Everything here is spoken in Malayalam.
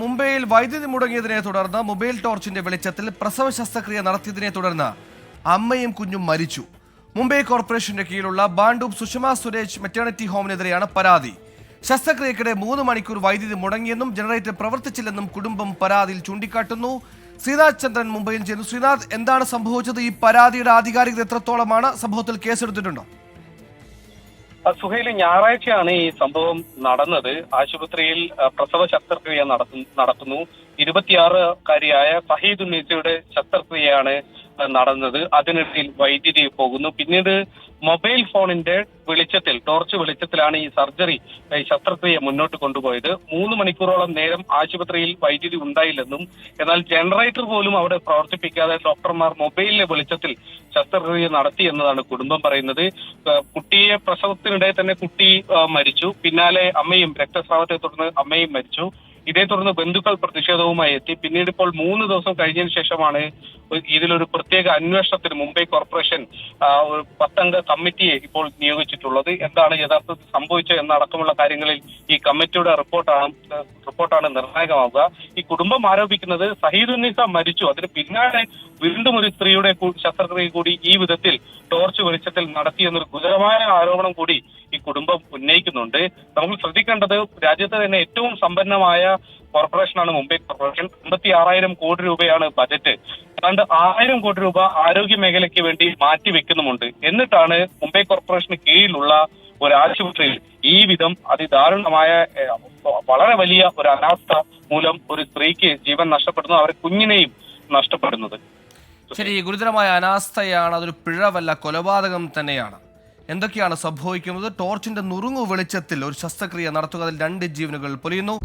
മുംബൈയിൽ വൈദ്യുതി മുടങ്ങിയതിനെ തുടർന്ന് മൊബൈൽ ടോർച്ചിന്റെ വെളിച്ചത്തിൽ പ്രസവ ശസ്ത്രക്രിയ നടത്തിയതിനെ തുടർന്ന് അമ്മയും കുഞ്ഞും മരിച്ചു. മുംബൈ കോർപ്പറേഷന്റെ കീഴിലുള്ള ബാണ്ടൂബ് സുഷമ സുരേഷ് മെറ്റേണിറ്റി ഹോമിനെതിരെയാണ് പരാതി. ശസ്ത്രക്രിയക്കിടെ മൂന്ന് മണിക്കൂർ വൈദ്യുതി മുടങ്ങിയെന്നും ജനറേറ്റർ പ്രവർത്തിച്ചില്ലെന്നും കുടുംബം പരാതിയിൽ ചൂണ്ടിക്കാട്ടുന്നു. ശ്രീനാഥ് ചന്ദ്രൻ മുംബൈയിൽ ചെയ്യുന്നു ശ്രീനാഥ് എന്താണ് സംഭവിച്ചത്? ഈ പരാതിയുടെ ആധികാരികത എത്രത്തോളമാണ്? സംഭവത്തിൽ കേസെടുത്തിട്ടുണ്ടോ? ആ, സുഹൈൽ ഞായറാഴ്ചയാണ് ഈ സംഭവം നടന്നത്. ആശുപത്രിയിൽ പ്രസവ ശസ്ത്രക്രിയ നടത്തുന്നു. നടത്തുന്നു ഇരുപത്തിയാറുകാരിയായ സഹീദ് ഉന്നീസയുടെ ശസ്ത്രക്രിയയാണ് നടന്നത്. അതിനിടയിൽ വൈദ്യുതി പോകുന്നു. പിന്നീട് മൊബൈൽ ഫോണിന്റെ വെളിച്ചത്തിൽ ടോർച്ച് വെളിച്ചത്തിലാണ് ഈ സർജറി ശസ്ത്രക്രിയ മുന്നോട്ട് കൊണ്ടുപോയത്. മൂന്ന് മണിക്കൂറോളം നേരം ആശുപത്രിയിൽ വൈദ്യുതി ഉണ്ടായില്ലെന്നും എന്നാൽ ജനറേറ്റർ പോലും അവിടെ പ്രവർത്തിപ്പിക്കാതെ ഡോക്ടർമാർ മൊബൈലിലെ വെളിച്ചത്തിൽ ശസ്ത്രക്രിയ നടത്തി എന്നതാണ് കുടുംബം പറയുന്നത്. കുട്ടിയെ പ്രസവത്തിനിടെ തന്നെ കുട്ടി മരിച്ചു. പിന്നാലെ അമ്മയും രക്തസ്രാവത്തെ തുടർന്ന് അമ്മയും മരിച്ചു. ഇതേ തുടർന്ന് ബന്ധുക്കൾ പ്രതിഷേധവുമായി എത്തി. പിന്നീട് ഇപ്പോൾ മൂന്ന് ദിവസം കഴിഞ്ഞതിന് ശേഷമാണ് ഇതിലൊരു പ്രത്യേക അന്വേഷണത്തിന് മുംബൈ കോർപ്പറേഷൻ ഒരു പത്തംഗ കമ്മിറ്റിയെ ഇപ്പോൾ നിയോഗിച്ചിട്ടുള്ളത്. എന്താണ് യഥാർത്ഥത്തിൽ സംഭവിച്ചത് എന്നടക്കമുള്ള കാര്യങ്ങളിൽ ഈ കമ്മിറ്റിയുടെ റിപ്പോർട്ടാണ് റിപ്പോർട്ടാണ് നിർണായകമാവുക. ഈ കുടുംബം ആരോപിക്കുന്നത് സഹീദ് ഉന്നീസ മരിച്ചു. അതിന് പിന്നാലെ വീണ്ടും ഒരു സ്ത്രീയുടെ ശസ്ത്രക്രിയ കൂടി ഈ വിധത്തിൽ ടോർച്ച് വെളിച്ചത്തിൽ നടത്തിയെന്നൊരു ഗുരുതരമായ ആരോപണം കൂടി കുടുംബം ഉന്നയിക്കുന്നുണ്ട്. നമ്മൾ ശ്രദ്ധിക്കേണ്ടത് രാജ്യത്തെ തന്നെ ഏറ്റവും സമ്പന്നമായ കോർപ്പറേഷനാണ് മുംബൈ കോർപ്പറേഷൻ. അമ്പത്തി ആറായിരം കോടി രൂപയാണ് ബജറ്റ്. ഏതാണ്ട് ആയിരം കോടി രൂപ ആരോഗ്യ മേഖലയ്ക്ക് വേണ്ടി മാറ്റിവെക്കുന്നുമുണ്ട് എന്നിട്ടാണ് മുംബൈ കോർപ്പറേഷന് കീഴിലുള്ള ഒരു ആശുപത്രിയിൽ ഈ വിധം അതിദാരുണമായ വളരെ വലിയ ഒരു അനാസ്ഥ മൂലം ഒരു സ്ത്രീക്ക് ജീവൻ നഷ്ടപ്പെടുന്നു. അവരെ കുഞ്ഞിനെയും നഷ്ടപ്പെടുന്നത്. ശരി ഗുരുതരമായ അനാസ്ഥയാണ് അതൊരു പിഴവല്ല കൊലപാതകം തന്നെയാണ്. എന്തൊക്കെയാണ് സംഭവിക്കുന്നത്? ടോർച്ചിന്റെ നുറുങ്ങു വെളിച്ചത്തിൽ ഒരു ശസ്ത്രക്രിയ നടത്തുക അതിൽ രണ്ട് ജീവനുകൾ പൊലിയുന്നു.